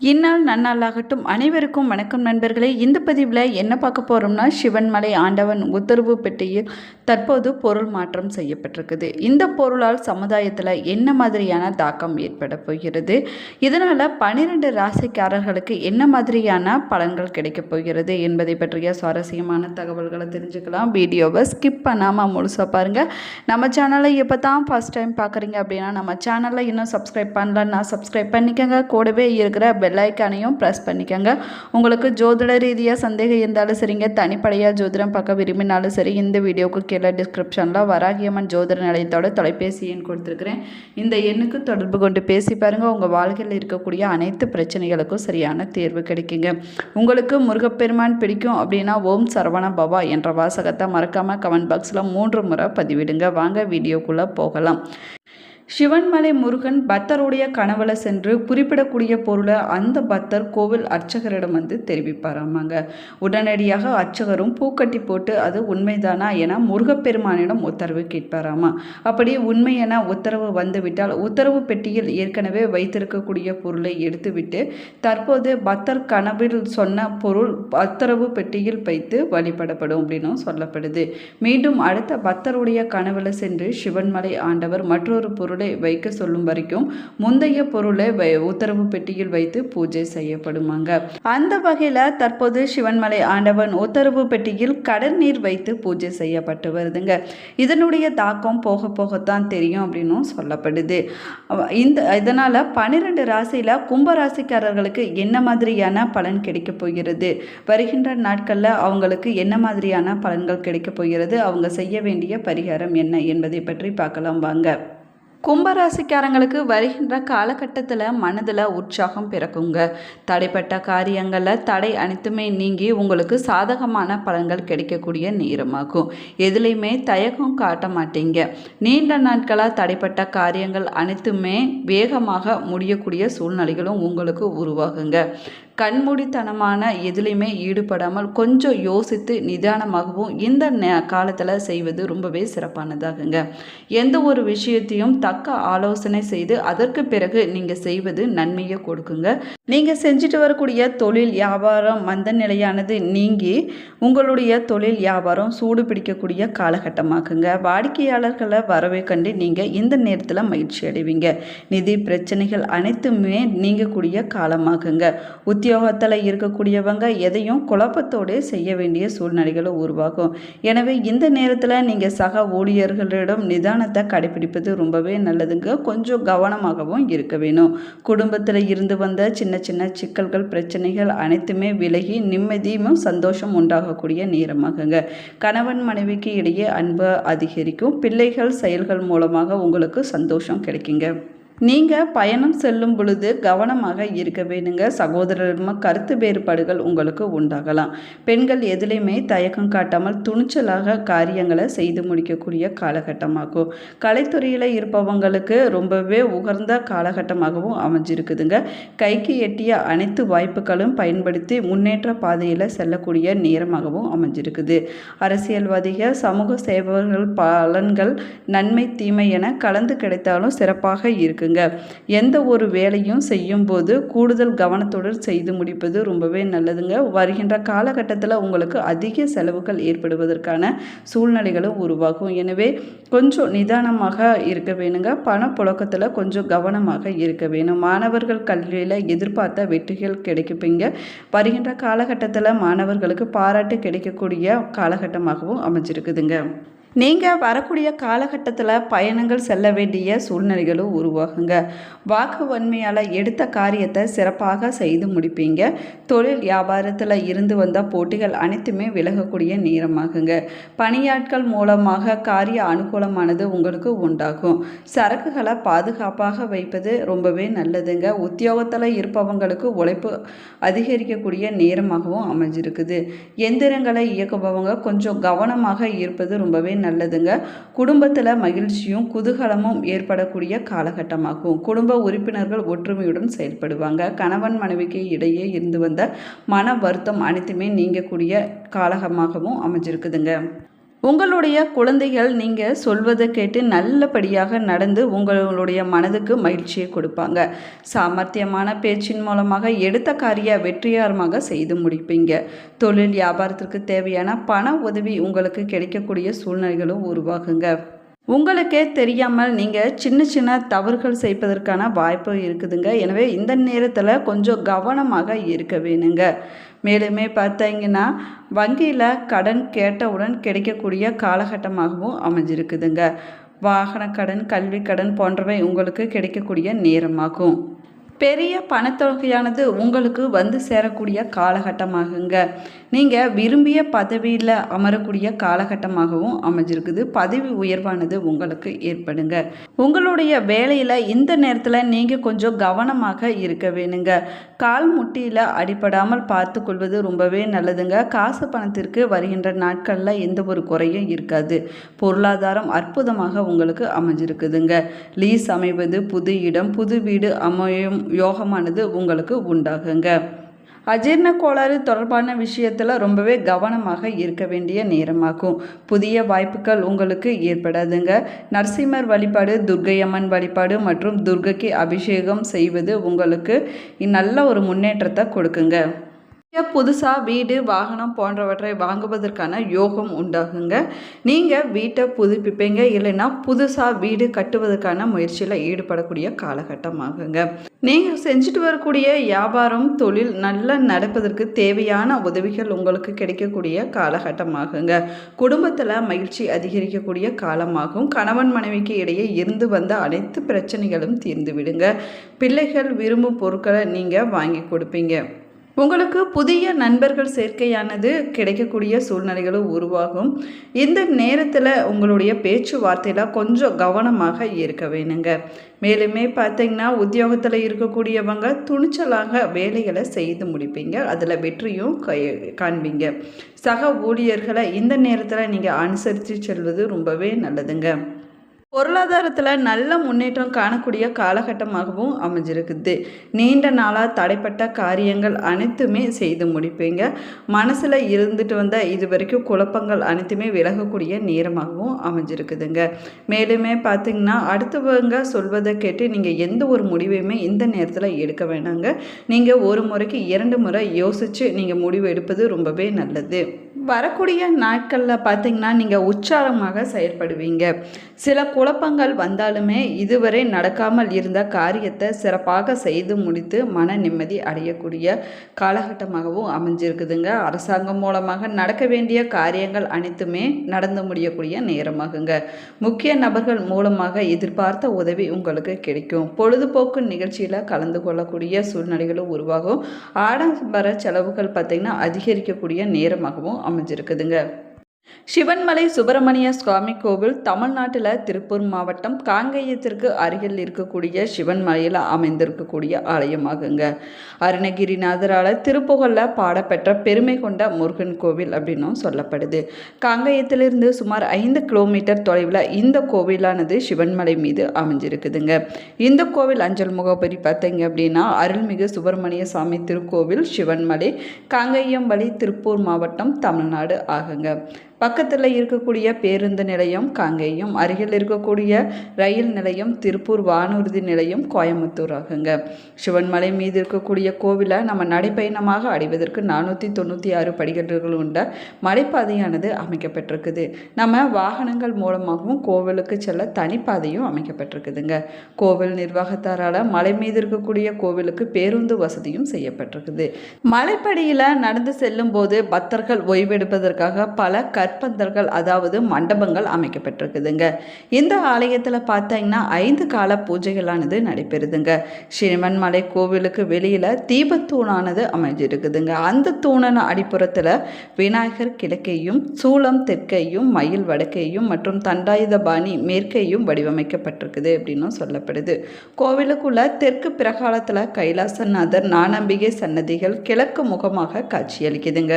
இந்நாள் நன்னாளாகட்டும். அனைவருக்கும் வணக்கம் நண்பர்களே. இந்த பதிவில் என்ன பார்க்க போகிறோம்னா சிவன்மலை ஆண்டவன் உத்தரவு பெட்டியில் தற்போது பொருள் மாற்றம் செய்யப்பட்டிருக்குது. இந்த பொருளால் சமுதாயத்தில் என்ன மாதிரியான தாக்கம் ஏற்பட போகிறது? இதனால் பன்னிரெண்டு ராசிக்காரர்களுக்கு என்ன மாதிரியான பலன்கள் கிடைக்கப் போகிறது என்பதை பற்றிய சுவாரஸ்யமான தகவல்களை தெரிஞ்சுக்கலாம். வீடியோவை ஸ்கிப் பண்ணாமல் முழுசாக பாருங்கள் நம்ம சேனலை இப்போ தான் ஃபஸ்ட் டைம் பார்க்குறீங்க அப்படின்னா நம்ம சேனலை இன்னும் சப்ஸ்கிரைப் பண்ணலன்னா சப்ஸ்கிரைப் பண்ணிக்கோங்க. கூடவே இருக்கிற பெல்லைக்கானையும் ப்ரெஸ் பண்ணிக்கோங்க. உங்களுக்கு ஜோதிட ரீதியாக சந்தேகம் இருந்தாலும் சரிங்க. தனிப்படையாக ஜோதிடம் பார்க்க விரும்பினாலும் சரி இந்த வீடியோவுக்கு கீழே டிஸ்கிரிப்ஷனில் வராகியம்மன் ஜோதிட நிலையத்தோட தொலைபேசி எண் கொடுத்துருக்குறேன். இந்த எண்ணுக்கு தொடர்பு கொண்டு பேசி பாருங்கள் உங்கள் வாழ்க்கையில் இருக்கக்கூடிய அனைத்து பிரச்சனைகளுக்கும் சரியான தேர்வு கிடைக்குங்க. உங்களுக்கு முருகப்பெருமான் பிடிக்கும் அப்படின்னா ஓம் சரவண பவா என்ற வாசகத்தை மறக்காமல் கமெண்ட் பாக்ஸில் மூன்று முறை பதிவிடுங்க. வாங்க வீடியோக்குள்ளே போகலாம். சிவன்மலை முருகன் பக்தருடைய கனவுல சென்று குறிப்பிடக்கூடிய பொருளை அந்த பக்தர் கோவில் அர்ச்சகரிடம் வந்து தெரிவிப்பாராமாங்க. உடனடியாக அர்ச்சகரும் பூக்கட்டி போட்டு அது உண்மைதானா? என முருகப்பெருமானிடம் உத்தரவு கேட்பாராமா. அப்படி உண்மை என உத்தரவு வந்துவிட்டால் உத்தரவு பெட்டியில் ஏற்கனவே வைத்திருக்கக்கூடிய பொருளை எடுத்துவிட்டு தற்போது பக்தர் கனவில் சொன்ன பொருள் பத்தரவு பெட்டியில் வைத்து வழிபடப்படும் அப்படின்னும் சொல்லப்படுது. மீண்டும் அடுத்த பக்தருடைய கனவுல சென்று சிவன்மலை ஆண்டவர் மற்றொரு பொருள் வைக்க சொல்லும் வரைக்கும் முந்தைய பொருளை வை உத்தரவு பெட்டியில் வைத்து பூஜை செய்யப்படுமாங்க. அந்த வகையில் தற்போது சிவன்மலை ஆண்டவன் உத்தரவு பெட்டியில் கடல் நீர் வைத்து பூஜை செய்யப்பட்டு வருதுங்க. இதனுடைய தாக்கம் போக போகத்தான் தெரியும் அப்படின்னும் சொல்லப்படுது. இந்த இதனால் பன்னிரெண்டு ராசியில் கும்பராசிக்காரர்களுக்கு என்ன மாதிரியான பலன் கிடைக்க போகிறது? வருகின்ற நாட்களில் அவங்களுக்கு என்ன மாதிரியான பலன்கள் கிடைக்க போகிறது? அவங்க செய்ய வேண்டிய பரிகாரம் என்ன என்பதை பற்றி பார்க்கலாம் வாங்க. கும்பராசிக்காரங்களுக்கு வருகின்ற காலகட்டத்தில் மனதில் உற்சாகம் பிறக்குங்க. தடைப்பட்ட காரியங்களில் தடை அனைத்துமே நீங்கி உங்களுக்கு சாதகமான பலன்கள் கிடைக்கக்கூடிய நேரமாகும். எதுலேயுமே தயக்கம் காட்ட மாட்டீங்க. நீண்ட நாட்களாக தடைப்பட்ட காரியங்கள் அனைத்துமே வேகமாக முடியக்கூடிய சூழ்நிலைகளும் உங்களுக்கு உருவாகுங்க. கண்மூடித்தனமான எதுலேயுமே ஈடுபடாமல் கொஞ்சம் யோசித்து நிதானமாகவும் இந்த காலத்தில் செய்வது ரொம்பவே சிறப்பானதாகுங்க. எந்த ஒரு விஷயத்தையும் தக்க ஆலோசனை செய்து அதற்கு பிறகு நீங்கள் செய்வது நன்மையை கொடுக்குங்க. நீங்கள் செஞ்சுட்டு வரக்கூடிய தொழில் வியாபாரம் மந்த நிலையானது நீங்கி உங்களுடைய தொழில் வியாபாரம் சூடு பிடிக்கக்கூடிய காலகட்டமாக்குங்க. வாடிக்கையாளர்களை வரவே கண்டு நீங்கள் இந்த நேரத்தில் மகிழ்ச்சி அடைவீங்க நிதி பிரச்சனைகள் அனைத்துமே நீங்கக்கூடிய காலமாகுங்க உத்தியோகத்தில் இருக்கக்கூடியவங்க எதையும் குழப்பத்தோடு செய்ய வேண்டிய சூழ்நிலைகளும் உருவாகும் எனவே இந்த நேரத்தில் நீங்கள் சக ஊழியர்களிடம் நிதானத்தை கடைபிடிப்பது ரொம்பவே நல்லதுங்க. கொஞ்சம் கவனமாகவும் இருக்க வேணும். குடும்பத்தில் இருந்து வந்த சின்ன சின்ன சிக்கல்கள் பிரச்சனைகள் அனைத்துமே விலகி நிம்மதியும் சந்தோஷம் உண்டாகக்கூடிய நேரமாகுங்க. கணவன் மனைவிக்கு இடையே அன்பு அதிகரிக்கும். பிள்ளைகள் செயல்கள் மூலமாக உங்களுக்கு சந்தோஷம் கிடைக்குங்க. நீங்கள் பயணம் செல்லும் பொழுது கவனமாக இருக்க வேணுங்க சகோதரரும் கருத்து வேறுபாடுகள் உங்களுக்கு உண்டாகலாம். பெண்கள் எதிலையுமே தயக்கம் காட்டாமல் துணிச்சலாக காரியங்களை செய்து முடிக்கக்கூடிய காலகட்டமாகும். கலைத்துறையில் இருப்பவங்களுக்கு ரொம்பவே உகர்ந்த காலகட்டமாகவும் அமைஞ்சிருக்குதுங்க. கைக்கு எட்டிய அனைத்து வாய்ப்புகளும் பயன்படுத்தி முன்னேற்ற பாதையில் செல்லக்கூடிய நேரமாகவும் அமைஞ்சிருக்குது. அரசியல்வாதிகள் சமூக சேவர்கள் பலன்கள் நன்மை தீமை என கலந்து கிடைத்தாலும் சிறப்பாக இருக்குங்க எந்த ஒரு வேலையும் செய்யும்போது கூடுதல் கவனத்துடன் செய்து முடிப்பது ரொம்பவே நல்லதுங்க. வருகின்ற காலகட்டத்தில் உங்களுக்கு அதிக செலவுகள் ஏற்படுவதற்கான சூழ்நிலைகளும் உருவாகும். எனவே கொஞ்சம் நிதானமாக இருக்க வேணுங்க. பணப்புழக்கத்தில் கொஞ்சம் கவனமாக இருக்க வேணும். மாணவர்கள் கல்வியில் எதிர்பார்த்த வெற்றிகள் கிடைக்குப்பீங்க. வருகின்ற காலகட்டத்தில் மாணவர்களுக்கு பாராட்டு கிடைக்கக்கூடிய காலகட்டமாகவும் அமைஞ்சிருக்குதுங்க. நீங்கள் வரக்கூடிய காலகட்டத்தில் பயணங்கள் செல்ல வேண்டிய சூழ்நிலைகளும் உருவாகுங்க. வாக்கு வன்மையால் எடுத்த காரியத்தை சிறப்பாக செய்து முடிப்பீங்க. தொழில் வியாபாரத்தில் இருந்து வந்த போட்டிகள் அனைத்துமே விலகக்கூடிய நேரமாகுங்க. பணியாட்கள் மூலமாக காரிய அனுகூலமானது உங்களுக்கு உண்டாகும். சரக்குகளை பாதுகாப்பாக வைப்பது ரொம்பவே நல்லதுங்க. உத்தியோகத்தில் இருப்பவங்களுக்கு உழைப்பு அதிகரிக்கக்கூடிய நேரமாகவும் அமைஞ்சிருக்குது. எந்திரங்களை இயக்குபவங்க கொஞ்சம் கவனமாக இருப்பது ரொம்பவே நல்லதுங்க. குடும்பத்தில் மகிழ்ச்சியும் குதூகலமும் ஏற்படக்கூடிய காலகட்டமாகும். குடும்ப உறுப்பினர்கள் ஒற்றுமையுடன் செயல்படுவாங்க. கணவன் மனைவிக்கு இடையே இருந்து வந்த மன வருத்தம் அனைத்துமே நீங்கக்கூடிய காலகமாகவும் அமைஞ்சிருக்குதுங்க. உங்களுடைய குழந்தைகள் நீங்கள் சொல்வதை கேட்டு நல்லபடியாக நடந்து உங்களுடைய மனதுக்கு மகிழ்ச்சியை கொடுப்பாங்க. சாமர்த்தியமான பேச்சின் மூலமாக எடுத்த காரிய வெற்றியாரமாக செய்து முடிப்பீங்க. தொழில் வியாபாரத்திற்கு தேவையான பண உதவி உங்களுக்கு கிடைக்கக்கூடிய சூழ்நிலைகளும் உருவாகுங்க. உங்களுக்கே தெரியாமல் நீங்கள் சின்ன சின்ன தவறுகள் செய்வதற்கான வாய்ப்பு இருக்குதுங்க. எனவே இந்த நேரத்தில் கொஞ்சம் கவனமாக இருக்க வேணுங்க. மேலுமே பார்த்தீங்கன்னா வங்கியில் கடன் கேட்டவுடன் கிடைக்கக்கூடிய காலகட்டமாகவும் அமைஞ்சிருக்குதுங்க. வாகன கடன் கல்வி கடன் போன்றவை உங்களுக்கு கிடைக்கக்கூடிய நேரமாகும். பெரிய பணத்தொகையானது உங்களுக்கு வந்து சேரக்கூடிய காலகட்டமாகுங்க. நீங்கள் விரும்பிய பதவியில் அமரக்கூடிய காலகட்டமாகவும் அமைஞ்சிருக்குது. பதவி உயர்வானது உங்களுக்கு ஏற்படுங்க. உங்களுடைய வேலையில் இந்த நேரத்தில் நீங்கள் கொஞ்சம் கவனமாக இருக்க வேணுங்க. கால் முட்டியில் அடிபடாமல் பார்த்து கொள்வது ரொம்பவே நல்லதுங்க. காசு பணத்திற்கு வருகின்ற நாட்களில் எந்த ஒரு குறையும் இருக்காது. பொருளாதாரம் அற்புதமாக உங்களுக்கு அமைஞ்சிருக்குதுங்க. லீஸ் அமைவது புது இடம் புது வீடு அமையும் யோகமானது உங்களுக்கு உண்டாகுங்க. அஜீர்ண கோளாறு தொடர்பான விஷயத்தில் ரொம்பவே கவனமாக இருக்க வேண்டிய நேரமாகும். புதிய வாய்ப்புகள் உங்களுக்கு ஏற்படாதுங்க. நரசிம்மர் வழிபாடு துர்க்கையம்மன் வழிபாடு மற்றும் துர்க்கைக்கு அபிஷேகம் செய்வது உங்களுக்கு நல்ல ஒரு முன்னேற்றத்தை கொடுக்குங்க. புதுசாக வீடு வாகனம் போன்றவற்றை வாங்குவதற்கான யோகம் உண்டாகுங்க. நீங்கள் வீட்டை புதுப்பிப்பீங்க இல்லைன்னா புதுசாக வீடு கட்டுவதற்கான முயற்சியில் ஈடுபடக்கூடிய காலகட்டமாகுங்க. நீங்கள் செஞ்சுட்டு வரக்கூடிய வியாபாரம் தொழில் நல்லா நடப்பதற்கு தேவையான உதவிகள் உங்களுக்கு கிடைக்கக்கூடிய காலகட்டமாகுங்க. குடும்பத்தில் மகிழ்ச்சி அதிகரிக்கக்கூடிய காலமாகும். கணவன் மனைவிக்கு இடையே இருந்து வந்த அனைத்து பிரச்சனைகளும் தீர்ந்து விடுங்க பிள்ளைகள் விரும்பும் பொருட்களை நீங்கள் வாங்கி கொடுப்பீங்க. உங்களுக்கு புதிய நண்பர்கள் சேர்க்கையானது கிடைக்கக்கூடிய சூழ்நிலைகளும் உருவாகும். இந்த நேரத்தில் உங்களுடைய பேச்சுவார்த்தையில் கொஞ்சம் கவனமாக இருக்க வேணுங்க. மேலுமே பார்த்தீங்கன்னா உத்தியோகத்தில் இருக்கக்கூடியவங்க துணிச்சலாக வேலைகளை செய்து முடிப்பீங்க. அதில் வெற்றியும் கை காண்பீங்க. சக ஊழியர்களை இந்த நேரத்தில் நீங்கள் அனுசரித்து செல்வது ரொம்பவே நல்லதுங்க. பொருளாதாரத்தில் நல்ல முன்னேற்றம் காணக்கூடிய காலகட்டமாகவும் அமைஞ்சிருக்குது. நீண்ட நாளாக தடைப்பட்ட காரியங்கள் அனைத்துமே செய்து முடிப்பீங்க. மனசில் இருந்துட்டு வந்த இது வரைக்கும் குழப்பங்கள் அனைத்துமே விலகக்கூடிய நேரமாகவும் அமைஞ்சிருக்குதுங்க. மேலுமே பார்த்திங்கன்னா அடுத்தவங்க சொல்வதை கேட்டு நீங்கள் எந்த ஒரு முடிவையுமே இந்த நேரத்தில் எடுக்க வேணாங்க. நீங்கள் ஒரு முறைக்கு இரண்டு முறை யோசித்து நீங்கள் முடிவு எடுப்பது ரொம்பவே நல்லது. வரக்கூடிய நாட்களில் பார்த்திங்கன்னா நீங்கள் உற்சாகமாக செயல்படுவீங்க. சில குழப்பங்கள் வந்தாலுமே இதுவரை நடக்காமல் இருந்த காரியத்தை சிறப்பாக செய்து முடித்து மன நிம்மதி அடையக்கூடிய காலகட்டமாகவும் அமைஞ்சிருக்குதுங்க. அரசாங்கம் மூலமாக நடக்க வேண்டிய காரியங்கள் அனைத்துமே நடந்து முடியக்கூடிய நேரமாகுங்க. முக்கிய நபர்கள் மூலமாக எதிர்பார்த்த உதவி உங்களுக்கு கிடைக்கும். பொழுதுபோக்கு நிகழ்ச்சியில் கலந்து கொள்ளக்கூடிய சூழ்நிலைகளும் உருவாகும். ஆடம்பர செலவுகள் பார்த்திங்கன்னா அதிகரிக்கக்கூடிய நேரமாகவும் அமைஞ்சிருக்குதுங்க. சிவன்மலை சுப்பிரமணிய சுவாமி கோவில் தமிழ்நாட்டில் திருப்பூர் மாவட்டம் காங்கேயத்திற்கு அருகில் இருக்கக்கூடிய சிவன்மலையில் அமைந்திருக்கக்கூடிய ஆலயமாகுங்க. அருணகிரிநாதரால் திருப்புகழில் பாடப்பெற்ற பெருமை கொண்ட முருகன் கோவில் அப்படின்னும் சொல்லப்படுது. காங்கேயத்திலிருந்து சுமார் ஐந்து கிலோமீட்டர் தொலைவில் இந்த கோவிலானது சிவன்மலை மீது அமைஞ்சிருக்குதுங்க. இந்த கோவில் அஞ்சல் முகப்பரி பார்த்தீங்க அப்படின்னா அருள்மிகு சுப்பிரமணிய சாமி திருக்கோவில் சிவன்மலை காங்கேயம் வழி திருப்பூர் மாவட்டம் தமிழ்நாடு ஆகுங்க. பக்கத்தில் இருக்கக்கூடிய பேருந்து நிலையம் காங்கேயம் அருகில் இருக்கக்கூடிய ரயில் நிலையம் திருப்பூர் வானூர்தி நிலையம் கோயம்புத்தூர் ஆகுங்க. சிவன்மலை மீது இருக்கக்கூடிய கோவிலை நம்ம நடைப்பயணமாக அடைவதற்கு நானூற்றி தொண்ணூற்றி ஆறு படிக்கட்டுகள் உண்ட மலைப்பாதையானது அமைக்கப்பட்டிருக்குது. நம்ம வாகனங்கள் மூலமாகவும் கோவிலுக்கு செல்ல தனிப்பாதையும் அமைக்கப்பட்டிருக்குதுங்க. கோவில் நிர்வாகத்தாரால் மலை மீது இருக்கக்கூடிய கோவிலுக்கு பேருந்து வசதியும் செய்யப்பட்டிருக்குது. மலைப்படியில் நடந்து செல்லும் போது பக்தர்கள் ஓய்வெடுப்பதற்காக பல கற்பந்தல்கள் அதாவது மண்டபங்கள் அமைக்கப்பட்டிருக்குதுங்க. இந்த ஆலயத்தில் பார்த்தீங்கன்னா ஐந்து கால பூஜைகளானது நடைபெறுதுங்க. சிவன்மலை கோவிலுக்கு வெளியில் தீபத்தூணானது அமைஞ்சிருக்குதுங்க. அந்த தூணன அடிப்புறத்தில் விநாயகர் கிழக்கையும் சூளம் தெற்கையும் மயில் வடக்கையும் மற்றும் தண்டாயுதபாணி மேற்கையும் வடிவமைக்கப்பட்டிருக்குது அப்படின்னும் சொல்லப்படுது. கோவிலுக்குள்ள தெற்கு பிரகாலத்தில் கைலாசநாதர் நானம்பிகை சன்னதிகள் கிழக்கு முகமாக காட்சியளிக்குதுங்க.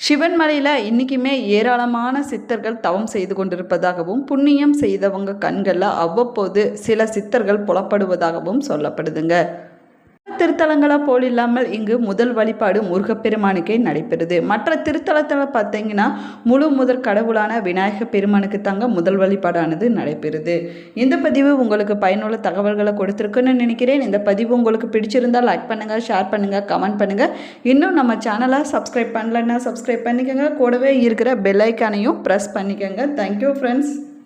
சிவன்மலையில் இன்றைக்குமே ஏராளமான சித்தர்கள் தவம் செய்து கொண்டிருப்பதாகவும் புண்ணியம் செய்தவங்க கண்களில் அவ்வப்போது சில சித்தர்கள் புலப்படுவதாகவும் சொல்லப்படுதுங்க. திருத்தலங்களாக போல் இல்லாமல் இங்கு முதல் வழிபாடு முருகப்பெருமானுக்கே நடைபெறுது. மற்ற திருத்தலத்தில் பார்த்தீங்கன்னா முழு முதற் கடவுளான விநாயக பெருமானுக்கு தாங்க முதல் வழிபாடானது நடைபெறுது. இந்த பதிவு உங்களுக்கு பயனுள்ள தகவல்களை கொடுத்துருக்குன்னு நினைக்கிறேன். இந்த பதிவு உங்களுக்கு பிடிச்சிருந்தால் லைக் பண்ணுங்கள் ஷேர் பண்ணுங்கள் கமெண்ட் பண்ணுங்கள் இன்னும் நம்ம சேனலை சப்ஸ்கிரைப் பண்ணலன்னா சப்ஸ்கிரைப் பண்ணிக்கோங்க. கூடவே இருக்கிற பெல் ஐக்கானையும் ப்ரெஸ் பண்ணிக்கோங்க. Thank you friends